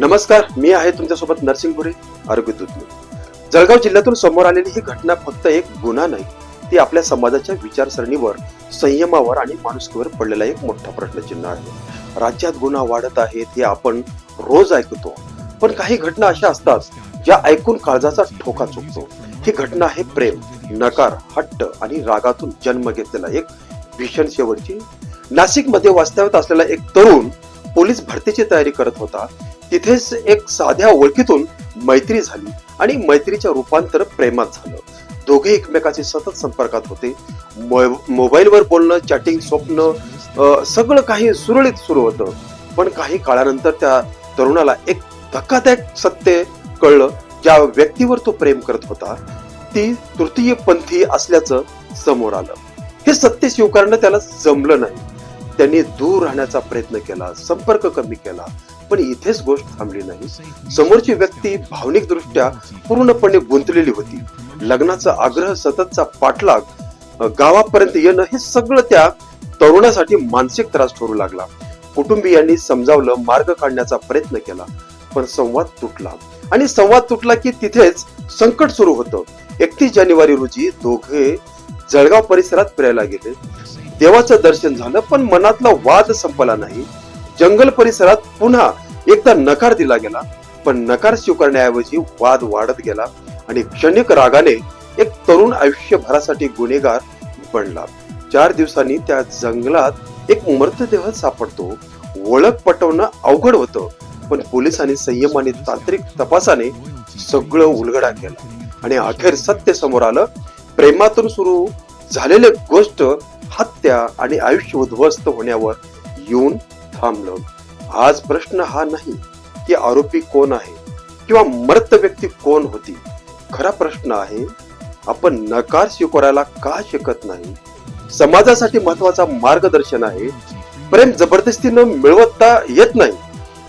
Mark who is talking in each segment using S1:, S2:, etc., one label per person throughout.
S1: नमस्कार मी आहे तुमच्यासोबत नरसिंहपुरी आरोग्य दूत जळगाव जिल्ह्यातून समोर आलेली ही घटना फक्त एक गुन्हा नाही ती आपल्या समाजाच्या विचारसरणीवर संयमावर आणि माणुसकीवर पडलेला एक मोठा प्रश्नचिन्ह आहे. राज्यात गुन्हा वाढत आहेत हे आपण रोज ऐकतो पण काही घटना अशा असतात ज्या ऐकून काळजाचा ठोका चुकतो. ही घटना आहे प्रेम नकार हट्ट आणि रागातून जन्म घेतलेला एक भीषण शेवटची. नाशिकमध्ये वास्तव्यात असलेला एक तरुण पोलीस भरतीची तयारी करत होता. तिथेच एक साध्या ओळखीतून मैत्री झाली आणि मैत्रीच्या रूपांतर प्रेमात झालं. दोघे एकमेकाचे सतत संपर्कात होते. मो- मोबाईलवर बोलणं चॅटिंग स्वप्न सगळं काही सुरळीत सुरू होतं. पण काही काळानंतर त्या तरुणाला एक धक्कादायक सत्य कळलं. ज्या व्यक्तीवर तो प्रेम करत होता ती तृतीय पंथी असल्याचं समोर आलं. हे सत्य स्वीकारणं त्याला जमलं नाही. त्यांनी दूर राहण्याचा प्रयत्न केला संपर्क कमी केला. पण इथेच गोष्ट थांबली नाही. समोरची व्यक्ती भावनिक दृष्ट्या पूर्णपणे गुंतलेली होती. लग्नाचा आग्रह सततचा पाठलाग गावापर्यंत येणं हे सगळं त्या तरुणासाठी मानसिक त्रास ठरू लागला. कुटुंबियांनी समजावलं मार्ग काढण्याचा प्रयत्न केला पण संवाद तुटला. आणि संवाद तुटला की तिथेच संकट सुरू होतं. एकतीस जानेवारी रोजी दोघे जळगाव परिसरात फिरायला गेले. देवाचं दर्शन झालं पण मनातला वाद संपला नाही. जंगल परिसरात पुन्हा एकदा नकार दिला गेला पण नकार स्वीकारण्याऐवजी वाद वाढत गेला आणि क्षणिक रागाने एक तरुण आयुष्यभरासाठी गुन्हेगार बनला. चार दिवसांनी त्या जंगलात एक मृतदेह सापडतो. ओळख पटवणं अवघड होतं पण पोलिसांनी संयम आणि तांत्रिक तपासाने सगळं उलगडा केला. आणि अखेर सत्य समोर आलं. प्रेमातून सुरू झालेली गोष्ट हत्या आणि आयुष्य उद्ध्वस्त होण्यावर येऊन थांबलं. आज प्रश्न हा नाही की आरोपी कोण आहे किंवा मृत व्यक्ती कोण होती. खरा प्रश्न आहे आपण नकार स्वीकारायला का शिकत नाही? समाजासाठी महत्त्वाचा मार्गदर्शन आहे. प्रेम जबरदस्तीनं मिळवता येत नाही.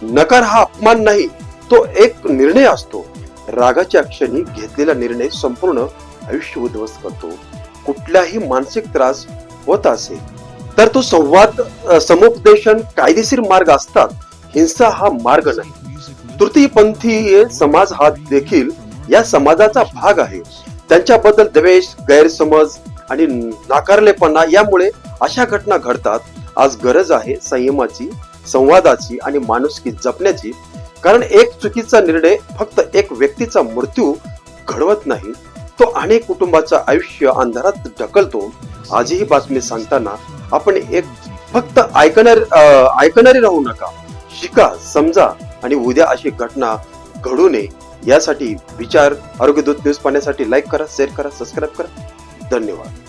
S1: नकार हा अपमान नाही तो एक निर्णय असतो. रागाच्या क्षणी घेतलेला निर्णय संपूर्ण आयुष्य उद्ध्वस्त करतो. कुठलाही मानसिक त्रास होत असेल. तर तो संवाद समुपदेशन कायदेशीर मार्ग असतात. हिंसा हा मार्ग नाही. तृतीयपंथीय समाज हा देखील या समाजाचा भाग आहे. त्यांच्याबद्दल द्वेष गैरसमज आणि नाकारलेपणा यामुळे अशा घटना घडतात. आज गरज आहे संयमाची संवादाची आणि माणुसकी जपण्याची. कारण एक चुकीचा निर्णय फक्त एक व्यक्तीचा मृत्यू घडवत नाही. तो अनेक कुटुंबाचं आयुष्य अंधारात ढकलतो. आजही बातमी सांगताना आपण एक फक्त ऐकणार ऐकणारे राहू नका. शिका समजा आणि उद्या अशी घटना घडू नये. यासाठी विचार आरोग्यदूत न्यूज पाहण्यासाठी लाईक करा शेअर करा सबस्क्राईब करा. धन्यवाद.